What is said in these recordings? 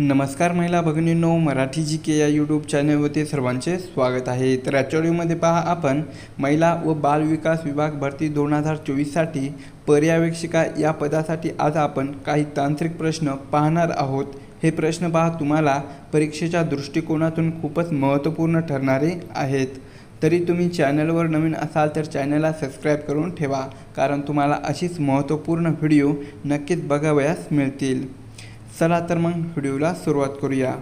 नमस्कार महिला भगिनींनो मराठी जी के या यूट्यूब चॅनलवरती सर्वांचे स्वागत आहे. तर आजच्या व्हिडिओमध्ये पहा आपण महिला व बाल विकास विभाग भरती दोन हजार चोवीससाठी पर्यवेक्षिका या पदासाठी आज आपण काही तांत्रिक प्रश्न पाहणार आहोत. हे प्रश्न पहा तुम्हाला परीक्षेच्या दृष्टिकोनातून खूपच महत्त्वपूर्ण ठरणारे आहेत. तरी तुम्ही चॅनलवर नवीन असाल तर चॅनलला सबस्क्राईब करून ठेवा कारण तुम्हाला अशीच महत्त्वपूर्ण व्हिडिओ नक्कीच बघावयास मिळतील. चला तर मग व्हिडिओला सुरुवात करूया.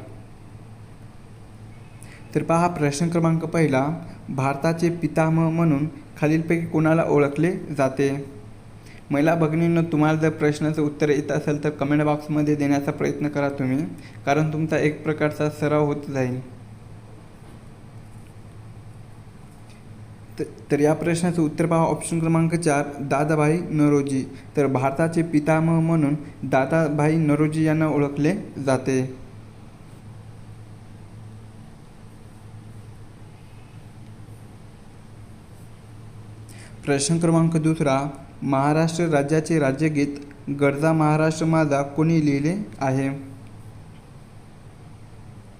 तर पहा प्रश्न क्रमांक पहिला भारताचे पितामह म्हणून खालीलपैकी कोणाला ओळखले जाते? महिला भगिनींनो तुम्हाला जर प्रश्नाचं उत्तर येत असेल तर कमेंट बॉक्समध्ये देण्याचा प्रयत्न करा तुम्ही कारण तुमचा एक प्रकारचा सराव होत जाईल. त- तर या प्रश्नाचं उत्तर पहा. ऑप्शन क्रमांक चार दादाभाई नरोजी. तर भारताचे पितामह म्हणून दादाभाई नरोजी यांना ओळखले जाते. प्रश्न क्रमांक दुसरा महाराष्ट्र राज्याचे राज्यगीत गरजा महाराष्ट्र माझा कोणी लिहिले आहे?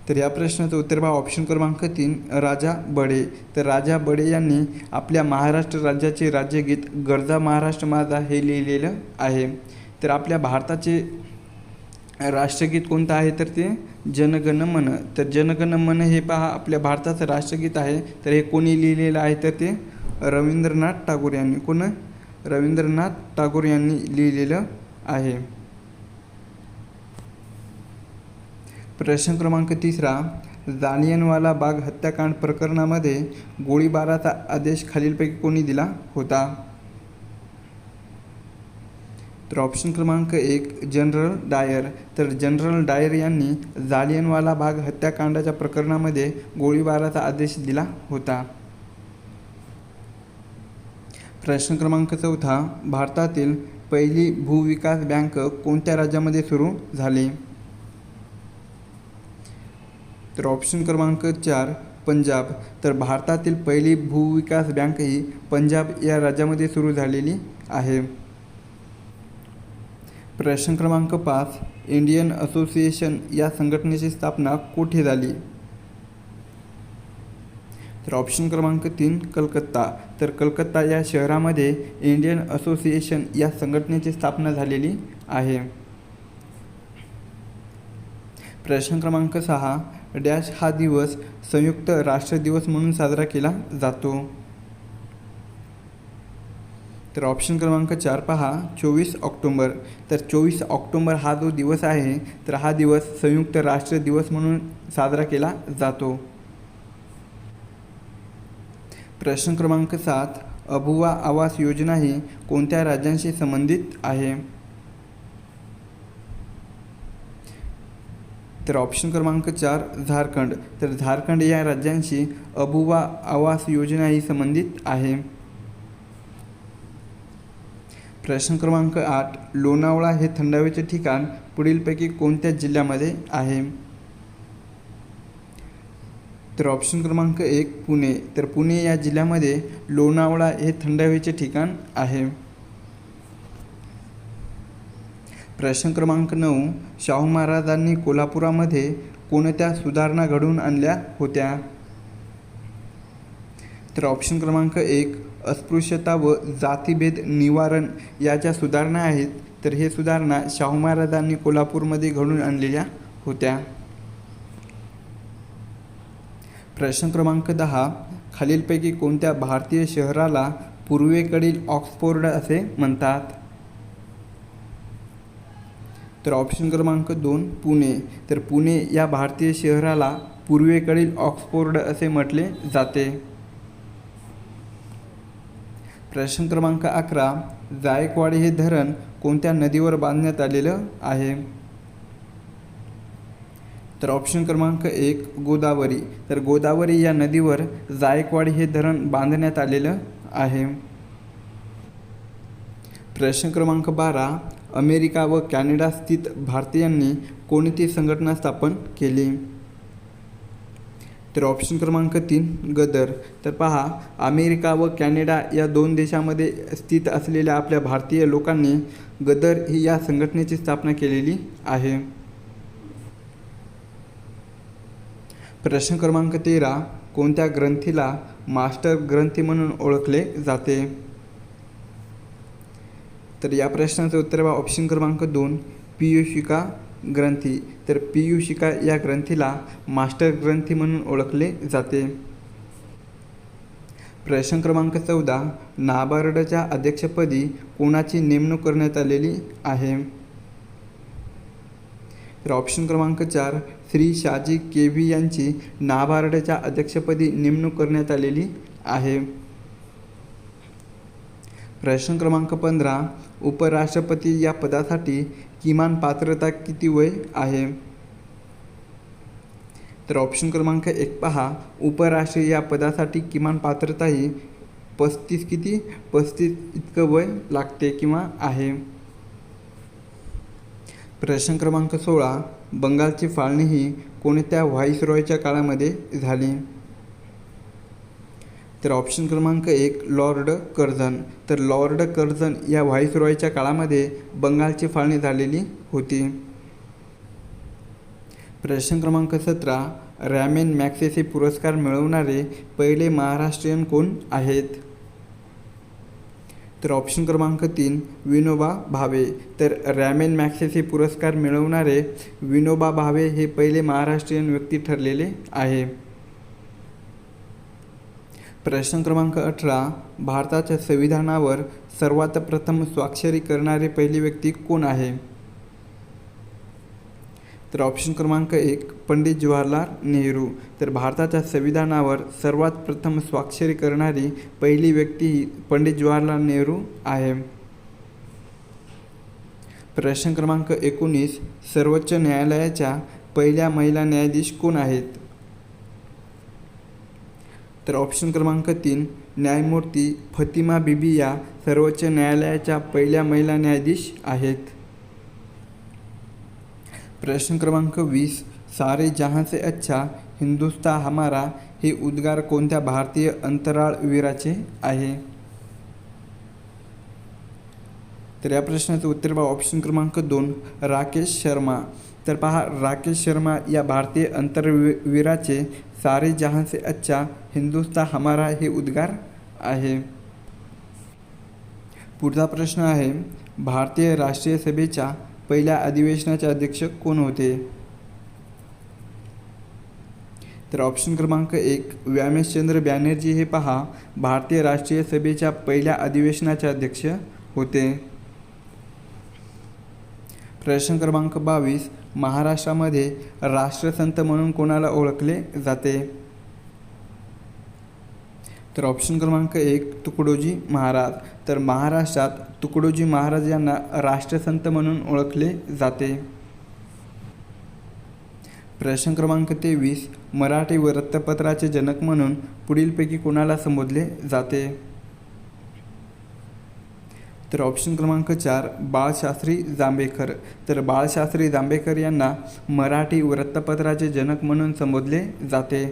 तर या प्रश्नाचं उत्तर पहा. ऑप्शन क्रमांक तीन राजा बडे. तर राजा बडे यांनी आपल्या महाराष्ट्र राज्याचे राज्यगीत गरजा महाराष्ट्र माझा हे लिहिलेलं आहे. तर आपल्या भारताचे राष्ट्रगीत कोणतं आहे? तर ते जनगण मन. तर जनगण मन हे पहा आपल्या भारताचं राष्ट्रगीत आहे. तर हे कोणी लिहिलेलं आहे? तर ते रवींद्रनाथ टागोर यांनी. कोण? रवींद्रनाथ टागोर यांनी लिहिलेलं आहे. प्रश्न क्रमांक तिसरा जालियनवाला बाग हत्याकांड प्रकरणामध्ये गोळीबाराचा आदेश खालीलपैकी कोणी दिला होता? तर ऑप्शन क्रमांक एक जनरल डायर. तर जनरल डायर यांनी जालियनवाला बाग हत्याकांडाच्या प्रकरणामध्ये गोळीबाराचा आदेश दिला होता. प्रश्न क्रमांक चौथा भारतातील पहिली भूविकास बँक कोणत्या राज्यामध्ये सुरू झाली? तर ऑप्शन क्रमांक चार पंजाब. तर भारतातील पहिली भूविकास बँक ही पंजाब या राज्यामध्ये सुरू झालेली आहे. प्रश्न क्रमांक पाच इंडियन असोसिएशन या संघटनेची स्थापना कुठे झाली? तर ऑप्शन क्रमांक तीन कलकत्ता. तर कलकत्ता या शहरामध्ये इंडियन असोसिएशन या संघटनेची स्थापना झालेली आहे. प्रश्न क्रमांक सहा डॅश हा दिवस संयुक्त राष्ट्र दिवस म्हणून साजरा केला जातो. तर ऑप्शन क्रमांक चार पहा चोवीस ऑक्टोंबर. तर चोवीस ऑक्टोंबर हा जो दिवस आहे तर हा दिवस संयुक्त राष्ट्र दिवस म्हणून साजरा केला जातो. प्रश्न क्रमांक सात अभुवा आवास योजना ही कोणत्या राज्यांशी संबंधित आहे? तर ऑप्शन क्रमांक चार झारखंड. तर झारखंड या राज्यांशी अबुवा आवास योजना ही संबंधित आहे. प्रश्न क्रमांक आठ लोणावळा हे थंड हवेचे ठिकाण पुढीलपैकी कोणत्या जिल्ह्यामध्ये आहे? तर ऑप्शन क्रमांक एक पुणे. तर पुणे या जिल्ह्यामध्ये लोणावळा हे थंड हवेचे ठिकाण आहे. प्रश्न क्रमांक नऊ शाहू महाराजांनी कोल्हापुरामध्ये कोणत्या सुधारणा घडवून आणल्या होत्या? तर ऑप्शन क्रमांक एक अस्पृश्यता व जातीभेद निवारण याच्या सुधारणा आहेत. तर हे सुधारणा शाहू महाराजांनी कोल्हापूरमध्ये घडून आणलेल्या होत्या. प्रश्न क्रमांक दहा खालीलपैकी कोणत्या भारतीय शहराला पूर्वेकडील ऑक्सफोर्ड असे म्हणतात? तर ऑप्शन क्रमांक दोन पुणे. तर पुणे या भारतीय शहराला पूर्वेकडील ऑक्सफोर्ड असे म्हटले जाते. प्रश्न क्रमांक अकरा जायकवाडी हे धरण कोणत्या नदीवर बांधण्यात आलेलं आहे? तर ऑप्शन क्रमांक एक गोदावरी. तर गोदावरी या नदीवर जायकवाडी हे धरण बांधण्यात आलेलं आहे. प्रश्न क्रमांक बारा अमेरिका व कॅनडा स्थित भारतीयांनी कोणती संघटना स्थापन केली? तर ऑप्शन क्रमांक तीन गदर. तर पहा अमेरिका व कॅनडा या दोन देशामध्ये स्थित असलेल्या आपल्या भारतीय लोकांनी गदर ही या संघटनेची स्थापना केलेली आहे. प्रश्न क्रमांक तेरा कोणत्या ग्रंथीला मास्टर ग्रंथी म्हणून ओळखले जाते? तर या प्रश्नाचं उत्तर बा ऑप्शन क्रमांक दोन पियुषिका ग्रंथी. तर पियुषिका या ग्रंथीला मास्टर ग्रंथी म्हणून ओळखले जाते. प्रश्न क्रमांक चौदा नाबार्डच्या अध्यक्षपदी कोणाची नेमणूक करण्यात आलेली आहे? तर ऑप्शन क्रमांक चार श्री शाजी के व्ही यांची नाबार्डच्या अध्यक्षपदी नेमणूक करण्यात आलेली आहे. प्रश्न क्रमांक पंधरा उपराष्ट्रपती या पदासाठी किमान पात्रता किती वय आहे? तर ऑप्शन क्रमांक एक पहा. उपराष्ट्र या पदासाठी किमान पात्रता ही पस्तीस किती? पस्तीस इतकं वय लागते किंवा आहे? प्रश्न क्रमांक सोळा. बंगालची फाळणी ही कोणत्या व्हाईसरॉयच्या काळामध्ये झाली? तर ऑप्शन क्रमांक एक लॉर्ड कर्झन. तर लॉर्ड कर्झन या व्हाईसरॉयच्या काळामध्ये बंगालची फाळणी झालेली होती. प्रश्न क्रमांक सतरा रॅमेन मॅक्सेसे पुरस्कार मिळवणारे पहिले महाराष्ट्रीयन कोण आहेत? तर ऑप्शन क्रमांक तीन विनोबा भावे. तर रॅमेन मॅक्सेसे पुरस्कार मिळवणारे विनोबा भावे हे पहिले महाराष्ट्रीयन व्यक्ती ठरलेले आहे. प्रश्न क्रमांक अठरा भारताच्या संविधानावर सर्वात प्रथम स्वाक्षरी करणारी पहिली व्यक्ती कोण आहे? तर ऑप्शन क्रमांक एक पंडित जवाहरलाल नेहरू. तर भारताच्या संविधानावर सर्वात प्रथम स्वाक्षरी करणारी पहिली व्यक्ती ही पंडित जवाहरलाल नेहरू आहे. प्रश्न क्रमांक एकोणीस सर्वोच्च न्यायालयाच्या पहिल्या महिला न्यायाधीश कोण आहेत? तर ऑप्शन क्रमांक तीन न्यायमूर्ती फतिमा बिबी या सर्वोच्च न्यायालयाच्या पहिल्या महिला न्यायाधीश आहेत. प्रश्न क्रमांक वीस सारे जहां से अच्छा हिंदुस्ता हमारा हे उद्गार कोणत्या भारतीय अंतराळवीराचे आहे? तर या प्रश्नाचं उत्तर पहा ऑप्शन क्रमांक दोन राकेश शर्मा. तर पहा राकेश शर्मा या भारतीय अंतरवीराचे सारे जहां से अच्छा हिंदुस्ता हमारा हे उद्गार आहे। पुढचा प्रश्न आहे भारतीय राष्ट्रीय सभेच्या पहिल्या अधिवेशनाचे अध्यक्ष कोण होते? तर ऑप्शन क्रमांक एक व्यामेशचंद्र बॅनर्जी हे पहा भारतीय राष्ट्रीय सभेच्या पहिल्या अधिवेशनाचे अध्यक्ष होते. प्रश्न क्रमांक बावीस महाराष्ट्रामध्ये राष्ट्रसंत म्हणून कोणाला ओळखले जाते? तर ऑप्शन क्रमांक एक तुकडोजी महाराज. तर महाराष्ट्रात तुकडोजी महाराज यांना राष्ट्रसंत म्हणून ओळखले जाते. प्रश्न क्रमांक तेवीस मराठी वृत्तपत्राचे जनक म्हणून पुढीलपैकी कोणाला संबोधले जाते? तर ऑप्शन क्रमांक चार बाळशास्त्री जांभेकर. तर बाळशास्त्री जांभेकर यांना मराठी वृत्तपत्राचे जनक म्हणून संबोधले जाते.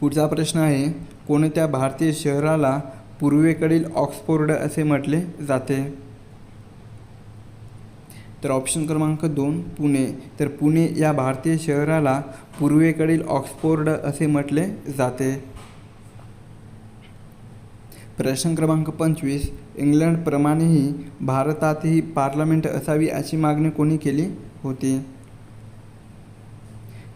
पुढचा प्रश्न आहे कोणत्या भारतीय शहराला पूर्वेकडील ऑक्सफोर्ड असे म्हटले जाते? तर ऑप्शन क्रमांक दोन पुणे. तर पुणे या भारतीय शहराला पूर्वेकडील ऑक्सफोर्ड असे म्हटले जाते. प्रश्न क्रमांक पंचवीस इंग्लंडप्रमाणेही भारतातही पार्लमेंट असावी अशी मागणी कोणी केली होती?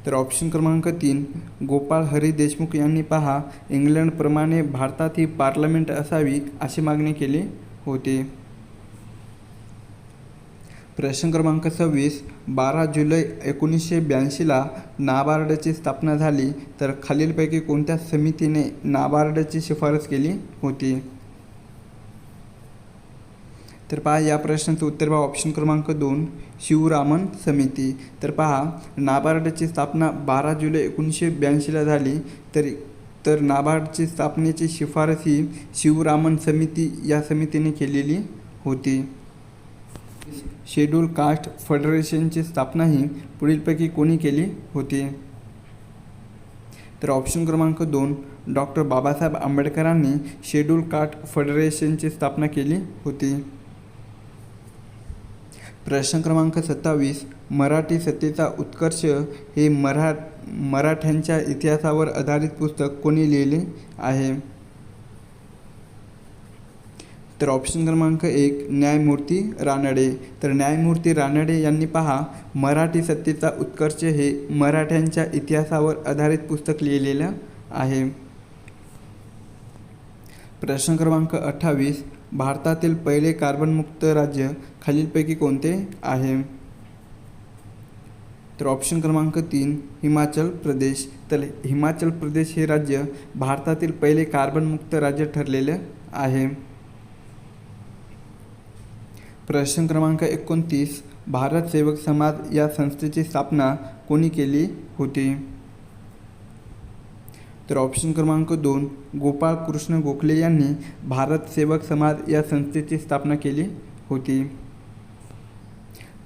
तर ऑप्शन क्रमांक तीन गोपाळ हरी देशमुख यांनी पहा इंग्लंडप्रमाणे भारतातही पार्लमेंट असावी अशी मागणी केली होती. प्रश्न क्रमांक सव्वीस बारा जुलै एकोणीसशे ब्याऐंशीला नाबार्डची स्थापना झाली तर खालीलपैकी कोणत्या समितीने नाबार्डची शिफारस केली होती? तर पहा या प्रश्नाचं उत्तर पहा ऑप्शन क्रमांक दोन शिवरामन समिती. तर पहा नाबार्डची स्थापना बारा जुलै एकोणीसशे ब्याऐंशीला झाली तर तर नाबार्डची स्थापनेची शिफारस ही शिवरामन समिती या समितीने केलेली होती. शेड्यूल कास्ट फेडरेशनची स्थापनाही पुढीलपैकी कोणी केली होती? तर ऑप्शन क्रमांक दोन डॉक्टर बाबासाहेब आंबेडकरांनी शेड्यूल कास्ट फेडरेशनची स्थापना केली होती. प्रश्न क्रमांक सत्तावीस मराठी सत्तेचा उत्कर्ष हे मरा मराठ्यांच्या इतिहासावर आधारित पुस्तक कोणी लिहिले आहे? तर ऑप्शन क्रमांक एक न्यायमूर्ती रानडे. तर न्यायमूर्ती रानडे यांनी पहा मराठी सत्तेचा उत्कर्ष हे मराठ्यांच्या इतिहासावर आधारित पुस्तक लिहिलेलं आहे. प्रश्न क्रमांक अठ्ठावीस भारतातील पहिले कार्बनमुक्त राज्य खालीलपैकी कोणते आहे? तर ऑप्शन क्रमांक तीन हिमाचल प्रदेश. तर हिमाचल प्रदेश हे राज्य भारतातील पहिले कार्बनमुक्त राज्य ठरलेलं आहे. प्रश्न क्रमांक एकोणतीस भारत सेवक समाज या संस्थेची स्थापना कोणी केली होती? तर ऑप्शन क्रमांक दोन गोपाळ कृष्ण गोखले यांनी भारत सेवक समाज या संस्थेची स्थापना केली होती.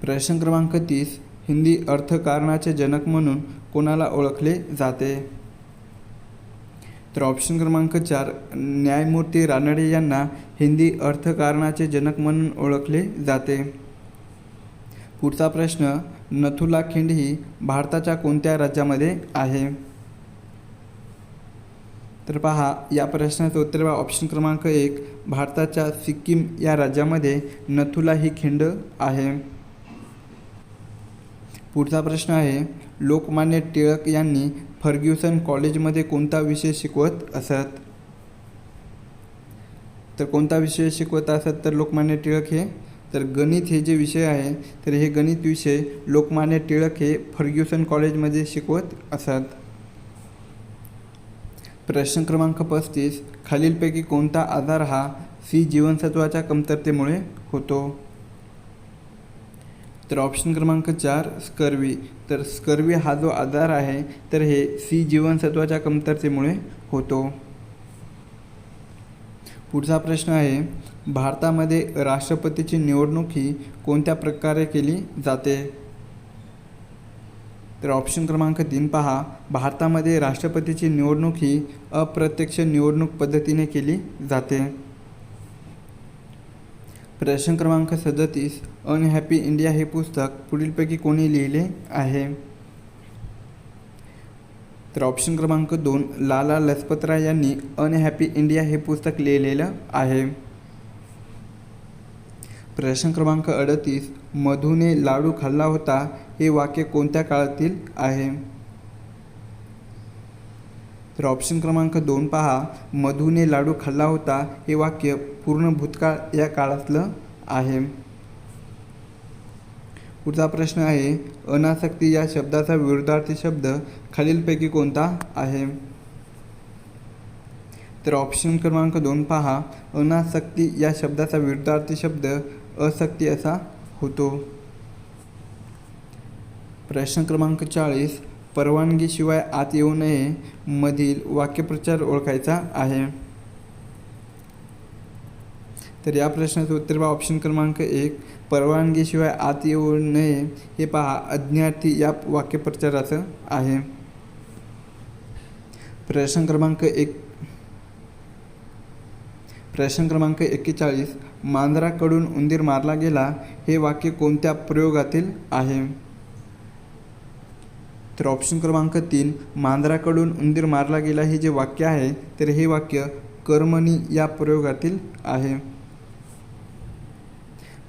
प्रश्न क्रमांक तीस हिंदी अर्थकारणाचे जनक म्हणून कोणाला ओळखले जाते? तर ऑप्शन क्रमांक चार न्यायमूर्ती रानडे यांना हिंदी अर्थकारणाचे जनक म्हणून ओळखले जाते. पुढचा प्रश्न नथुला खिंड ही भारताच्या कोणत्या राज्यामध्ये आहे? तर पहा या प्रश्नाचं उत्तर बा ऑप्शन क्रमांक एक भारताच्या सिक्कीम या राज्यामध्ये नथुला ही खिंड आहे. पुढचा प्रश्न आहे लोकमान्य टिळक यांनी फर्ग्युसन कॉलेजमध्ये कोणता विषय शिकवत असत? तर कोणता विषय शिकवत असत? तर लोकमान्य टिळक हे. तर गणित हे जे विषय आहे तर हे गणित विषय लोकमान्य टिळक हे फर्ग्युसन कॉलेजमध्ये शिकवत असत. प्रश्न क्रमांक पस्तीस. खालीलपैकी कोणता आजार हा सी जीवनसत्वाच्या कमतरतेमुळे होतो? तर ऑप्शन क्रमांक चार स्कर्वी तर स्कर्वी हा जो आजार आहे तर हे सी जीवनसत्वाच्या कमतरतेमुळे होतो. पुढचा प्रश्न आहे भारतामध्ये राष्ट्रपतीची निवडणूक ही कोणत्या प्रकारे केली जाते? तर ऑप्शन क्रमांक तीन पहा भारतामध्ये राष्ट्रपतीची निवडणूक ही अप्रत्यक्ष निवडणूक पद्धतीने केली जाते. प्रश्न क्रमांक सदतीस अनहॅपी इंडिया हे पुस्तक पुढीलपैकी कोणी लिहिले आहे? तर ऑप्शन क्रमांक दोन लाला लजपतराय यांनी अनहॅपी इंडिया हे पुस्तक लिहिलेलं आहे. प्रश्न क्रमांक अडतीस मधूने लाडू खाल्ला होता हे वाक्य कोणत्या काळातील आहे? तर ऑप्शन क्रमांक दोन पहा. मधूने लाडू खाल्ला होता हे वाक्य पूर्ण भूतकाळ या काळातलं आहे. पुढचा प्रश्न आहे अनासक्ती या शब्दाचा विरुद्धार्थी शब्द खालीलपैकी कोणता आहे? तर ऑप्शन क्रमांक दोन पहा. अनासक्ती या शब्दाचा विरुद्धार्थी शब्द असक्ती असा होतो. प्रश्न क्रमांक चाळीस. परवानगीशिवाय आत येऊ नये मधील वाक्यप्रचार ओळखायचा आहे. तर या प्रश्नाचं उत्तर पहा. ऑप्शन क्रमांक एक परवानगीशिवाय आत येऊ नये. हे पहा अज्ञार्थी या वाक्यप्रचाराचं आहे. प्रश्न क्रमांक एक प्रश्न क्रमांक एक्केचाळीस मांजराकडून उंदीर मारला गेला हे वाक्य कोणत्या प्रयोगातील आहे? तर ऑप्शन क्रमांक तीन मांजराकडून उंदीर मारला गेला हे जे वाक्य आहे तर हे वाक्य कर्मणी या प्रयोगातील आहे.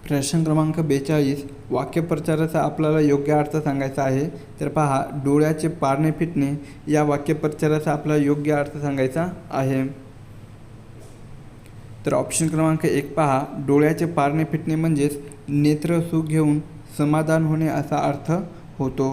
प्रश्न क्रमांक बेचाळीस वाक्यप्रचाराचा आपल्याला योग्य अर्थ सांगायचा आहे तर पहा डोळ्याचे पारणे फिटणे या वाक्यप्रचाराचा आपल्याला योग्य अर्थ सांगायचा आहे. तर ऑप्शन क्रमांक एक पहा डोळ्याचे पारणे फिटणे म्हणजेच नेत्र सुख घेऊन समाधान होणे असा अर्थ होतो.